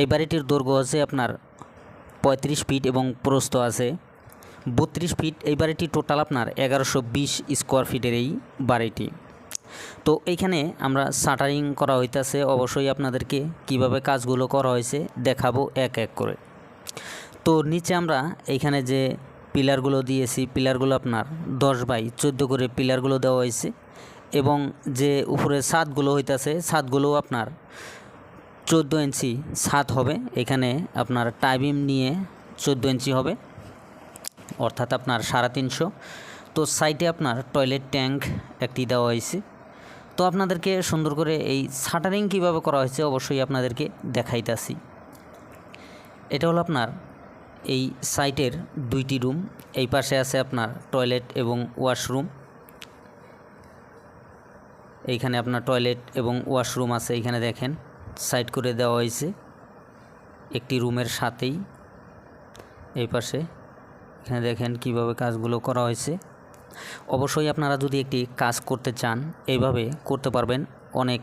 এই বাড়িটির দৈর্ঘ্য আছে আপনার পঁয়ত্রিশ ফিট এবং প্রস্থ আছে। বত্রিশ ফিট এই বাড়িটি টোটাল আপনার এগারোশো বিশ স্কোয়ার ফিটের এই বাড়িটি। তো এইখানে আমরা শাটারিং করা হইতাছে। অবশ্যই আপনাদেরকে কীভাবে কাজগুলো করা হয়েছে দেখাবো এক এক করে। তো নিচে আমরা এইখানে যে পিলারগুলো দিয়েছি, পিলারগুলো আপনার দশ বাই চোদ্দ করে পিলারগুলো দেওয়া হয়েছে এবং যে উপরে ছাদগুলো হইতাছে, ছাদগুলো আপনার চোদ্দ ইঞ্চি ছাদ হবে। এখানে আপনার টাইবিম নিয়ে চোদ্দ ইঞ্চি হবে, অর্থাৎ আপনার সাড়ে তিনশো। তো সাইডে আপনার টয়লেট ট্যাঙ্ক একটি দেওয়া হয়েছে। তো আপনাদেরকে সুন্দর করে এই শাটারিং কীভাবে করা হয়েছে অবশ্যই আপনাদেরকে দেখাইতাছি। এটা হলো আপনার এই সাইটের দুইটি রুম, এই পাশে আছে আপনার টয়লেট এবং ওয়াশরুম। এইখানে আপনার টয়লেট এবং ওয়াশরুম আছে, এইখানে দেখেন। সাইড করে দেওয়া হয়েছে। একটি রুমের সাথেই। এই পাশে। এখানে দেখেন কীভাবে কাজগুলো করা হয়েছে। অবশ্যই আপনারা যদি একটি কাজ করতে চান, এইভাবে করতে পারবেন। অনেক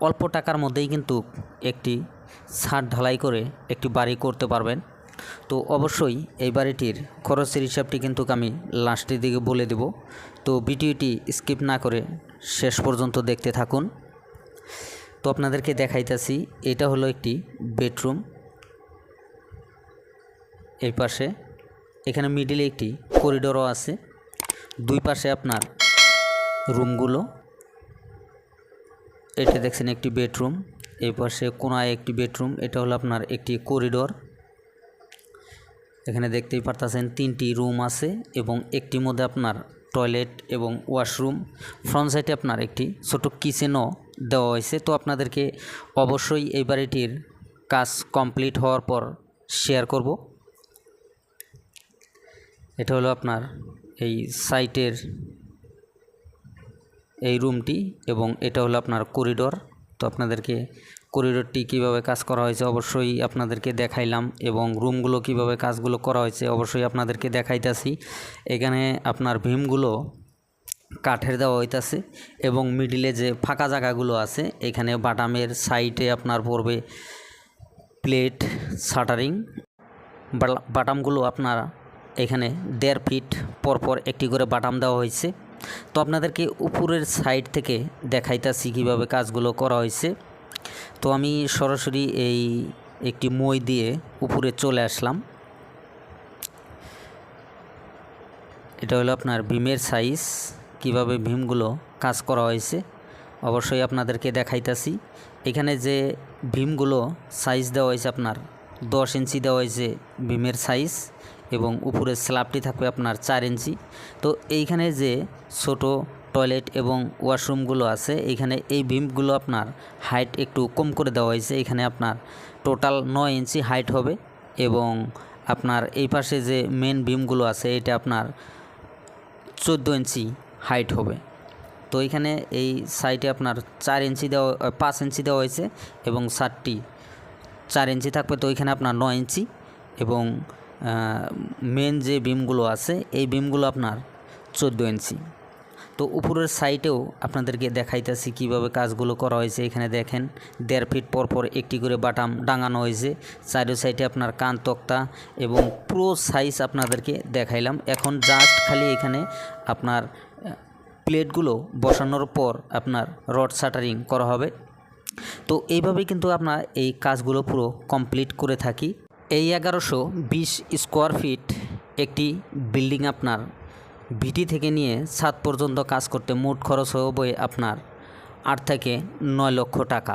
অল্প টাকার মধ্যেই কিন্তু একটি ছাদ ঢালাই করে একটি বাড়ি করতে পারবেন। তো অবশ্যই এই বাড়িটির খরচের হিসাবটি কিন্তু আমি লাস্টের দিকে বলে দেব। তো ভিডিওটি স্কিপ না করে শেষ পর্যন্ত দেখতে থাকুন। তো আপনাদেরকে দেখাইতেছি, এটা হলো একটি বেডরুম। এই পাশে, এখানে মিডিলে একটি করিডোরও আছে। দুই পাশে আপনার রুমগুলো। এটা দেখছেন একটি বেডরুম, এই পাশে কোনায় একটি বেডরুম, এটা হলো আপনার একটি করিডোর। এখানে দেখতেই পারতেছেন তিনটি রুম আছে এবং একটির মধ্যে আপনার টয়লেট এবং ওয়াশরুম। ফ্রন্ট সাইডে আপনার একটি ছোটো কিচেনও দেওয়া হয়েছে। তো আপনাদেরকে অবশ্যই এই বাড়িটির কাজ কমপ্লিট হওয়ার পর শেয়ার করব। এটা হলো আপনার এই সাইটের এই রুমটি এবং এটা হলো আপনার করিডোর তো আপনাদেরকে করিডোরটি কীভাবে কাজ করা হয়েছে অবশ্যই আপনাদেরকে দেখাইলাম এবং রুমগুলো কীভাবে কাজগুলো করা হয়েছে অবশ্যই আপনাদেরকে দেখাইতেছি। এখানে আপনার ভীমগুলো কাঠের দেওয়া হইতাছে এবং মিডিলে যে ফাঁকা জায়গাগুলো আছে, এখানে বাটামের সাইডে আপনার পড়বে প্লেট শাটারিং বাটামগুলো আপনার এখানে দেড় ফিট পরপর একটি করে বাটাম দেওয়া হয়েছে। তো আপনাদেরকে উপরের সাইড থেকে দেখাইতাছি কীভাবে কাজগুলো করা হয়েছে। তো আমি সরাসরি এই একটি মই দিয়ে উপরে চলে আসলাম। এটা হলো আপনার ভীমের সাইজ কীভাবে ভীমগুলো কাজ করা হয়েছে, অবশ্যই আপনাদেরকে দেখাইতাছি। এখানে যে ভীমগুলো সাইজ দেওয়া হয়েছে আপনার দশ ইঞ্চি দেওয়া হয়েছে ভীমের সাইজ এবং উপরের স্ল্যাবটি থাকবে আপনার চার ইঞ্চি। তো এইখানে যে ছোট টয়লেট এবং ওয়াশরুমগুলো আছে এইখানে এই ভীমগুলো আপনার হাইট একটু কম করে দেওয়া হয়েছে। এখানে আপনার টোটাল নয় ইঞ্চি হাইট হবে এবং আপনার এই পাশে যে মেন ভীমগুলো আছে, এটা আপনার চোদ্দ ইঞ্চি হাইট হবে। তো এখানে এই সাইডে আপনার চার ইঞ্চি দেওয়া পাঁচ ইঞ্চি দেওয়া হয়েছে এবং সাতটি চার ইঞ্চি থাকবে তো এখানে আপনার নয় ইঞ্চি এবং মেন যে বিমগুলো আছে, এই বিমগুলো আপনার চোদ্দ ইঞ্চি। তো উপরের সাইডেও আপনাদেরকে দেখাইতেছি কীভাবে কাজগুলো করা হয়েছে। এখানে দেখেন, দেড় ফিট পর পর একটি করে বাটাম ডাঙানো হয়েছে। চারো সাইডে আপনার কান তক্তা এবং পুরো সাইজ আপনাদেরকে দেখাইলাম। এখন জাস্ট খালি এখানে আপনার প্লেটগুলো বসানোর পর আপনার রড শাটারিং করা হবে। তো এইভাবে কিন্তু আপনার এই কাজগুলো পুরো কমপ্লিট করে থাকি। এই এগারোশো বিশ স্কোয়ার ফিট একটি বিল্ডিং আপনার ভিটি থেকে নিয়ে সাত পর্যন্ত কাজ করতে মোট খরচ হবে আপনার আট থেকে নয় লক্ষ টাকা।